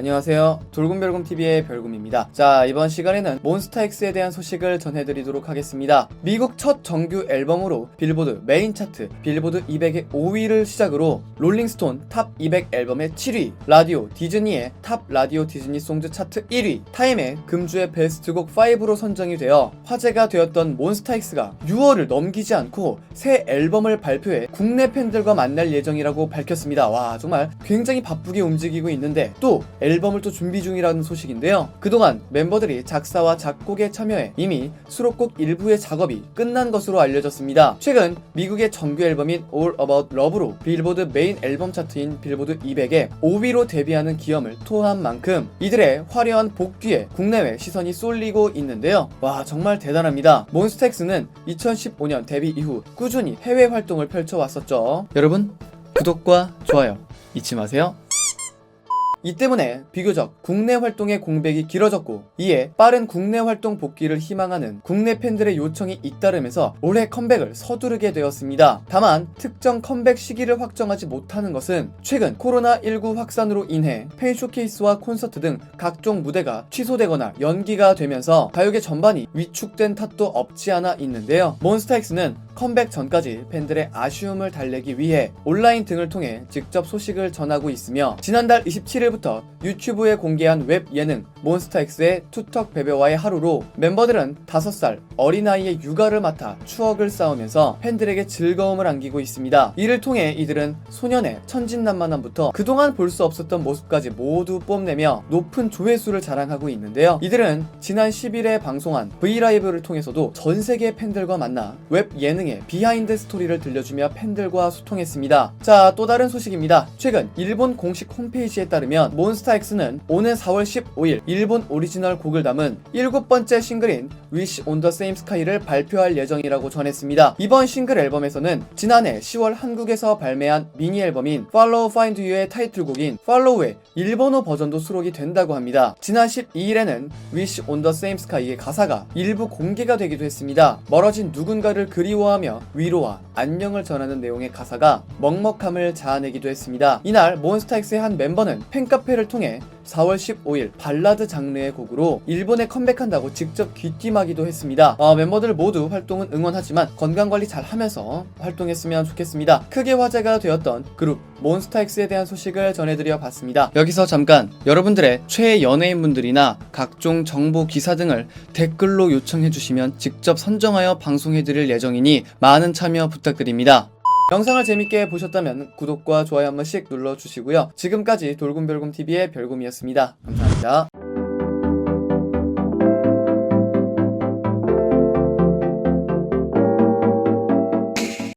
안녕하세요. 돌곰별곰TV의 별곰입니다. 자, 이번 시간에는 몬스타엑스에 대한 소식을 전해드리도록 하겠습니다. 미국 첫 정규 앨범으로 빌보드 메인 차트, 빌보드 200의 5위를 시작으로 롤링스톤 탑 200 앨범의 7위, 라디오 디즈니의 탑 라디오 디즈니 송즈 차트 1위, 타임의 금주의 베스트곡 5로 선정이 되어 화제가 되었던 몬스타엑스가 6월을 넘기지 않고 새 앨범을 발표해 국내 팬들과 만날 예정이라고 밝혔습니다. 와, 정말 굉장히 바쁘게 움직이고 있는데 또을 또 준비 중이라는 소식인데요. 그동안 멤버들이 작사와 작곡에 참여해 이미 수록곡 일부의 작업이 끝난 것으로 알려졌습니다. 최근 미국의 정규 앨범인 All About Love로 빌보드 메인 앨범 차트인 빌보드 200에 5위로 데뷔하는 기염을 토한 만큼 이들의 화려한 복귀에 국내외 시선이 쏠리고 있는데요. 와 정말 대단합니다. 몬스타엑스는 2015년 데뷔 이후 꾸준히 해외 활동을 펼쳐왔었죠. 여러분 구독과 좋아요 잊지 마세요. 이 때문에 비교적 국내 활동의 공백이 길어졌고 이에 빠른 국내 활동 복귀를 희망하는 국내 팬들의 요청이 잇따르면서 올해 컴백을 서두르게 되었습니다. 다만 특정 컴백 시기를 확정하지 못하는 것은 최근 코로나19 확산으로 인해 팬 쇼케이스와 콘서트 등 각종 무대가 취소되거나 연기가 되면서 가요계 전반이 위축된 탓도 없지 않아 있는데요. 몬스타엑스는 컴백 전까지 팬들의 아쉬움을 달래기 위해 온라인 등을 통해 직접 소식을 전하고 있으며 지난달 27일부터 유튜브에 공개한 웹 예능 몬스타엑스의 투턱 베베와의 하루로 멤버들은 5살 어린아이의 육아를 맡아 추억을 쌓으면서 팬들에게 즐거움을 안기고 있습니다. 이를 통해 이들은 소년의 천진난만함부터 그동안 볼 수 없었던 모습까지 모두 뽐내며 높은 조회수를 자랑하고 있는데요. 이들은 지난 10일에 방송한 브이라이브를 통해서도 전 세계 팬들과 만나 웹 예능 의 비하인드 스토리를 들려주며 팬들과 소통했습니다. 자, 또 다른 소식입니다. 최근 일본 공식 홈페이지에 따르면 몬스타엑스는 오는 4월 15일 일본 오리지널 곡을 담은 일곱 번째 싱글인 Wish on the Same Sky를 발표할 예정이라고 전했습니다. 이번 싱글 앨범에서는 지난해 10월 한국에서 발매한 미니 앨범인 Follow Find You의 타이틀곡인 Follow의 일본어 버전도 수록이 된다고 합니다. 지난 12일에는 Wish on the Same Sky의 가사가 일부 공개가 되기도 했습니다. 멀어진 누군가를 그리워 하며 위로와 안녕을 전하는 내용의 가사가 먹먹함을 자아내기도 했습니다. 이날 몬스타엑스의 한 멤버는 팬카페를 통해 4월 15일 발라드 장르의 곡으로 일본에 컴백한다고 직접 귀띔하기도 했습니다. 어, 멤버들 모두 활동은 응원하지만 건강관리 잘 하면서 활동했으면 좋겠습니다. 크게 화제가 되었던 그룹 몬스타엑스에 대한 소식을 전해드려 봤습니다. 여기서 잠깐 여러분들의 최애 연예인분들이나 각종 정보 기사 등을 댓글로 요청해 주시면 직접 선정하여 방송해 드릴 예정이니 많은 참여 부탁드립니다. 영상을 재밌게 보셨다면 구독과 좋아요 한 번씩 눌러주시고요. 지금까지 돌곰별곰TV의 별곰이었습니다. 감사합니다.